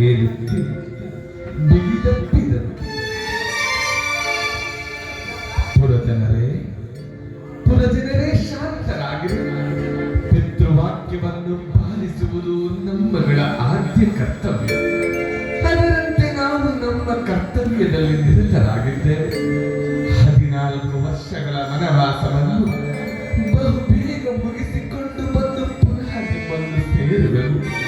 ಮೆಲ್ಲನೆ ಮೇಲೆತ್ತಿ ಬಿಗಿದಪ್ಪಿದನು ಪುರಜನರೇ ಪುರಜನರೇ ಶಾಂತರಾಗಿರಿ. ಪಿತೃವಾಕ್ಯವನ್ನು ಪಾಲಿಸುವುದು ನಮ್ಮಗಳ ಆದ್ಯ ಕರ್ತವ್ಯ. ಅದರಂತೆ ನಾವು ನಮ್ಮ ಕರ್ತವ್ಯದಲ್ಲಿ ನಿರತರಾಗಿದ್ದೇವೆ ಹದಿನಾಲ್ಕು ವರ್ಷಗಳ ವನವಾಸವನ್ನು ಮುಗಿಸಿ ಮುಗಿಸಿಕೊಂಡು ಬಂದು ಪುನಃ ಬಂದು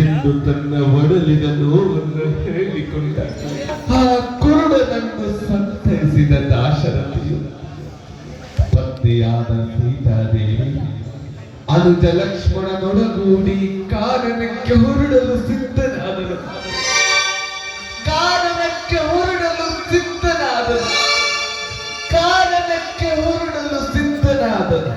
ಎಂದು ತನ್ನ ಒಡಲಿನ ನೋವನ್ನು ಹೇಳಿಕೊಂಡ ಆ ಕುರುಡನನ್ನು ಸಂತೈಸಿದ ದಾಶರಥಿಯು ಪತ್ನಿಯಾದ ಸೀತಾದೇವಿ ಅನುಜ ಲಕ್ಷ್ಮಣನೊಡಗೂಡಿ ಕಾರಣಕ್ಕೆ ಹೊರಡಲು ಸಿದ್ಧನಾದನು. ಕಾರಣಕ್ಕೆ ಹೊರಡಲು ಸಿದ್ಧನಾದನು. ಕಾರಣಕ್ಕೆ ಹೊರಡಲು ಸಿದ್ಧನಾದನು.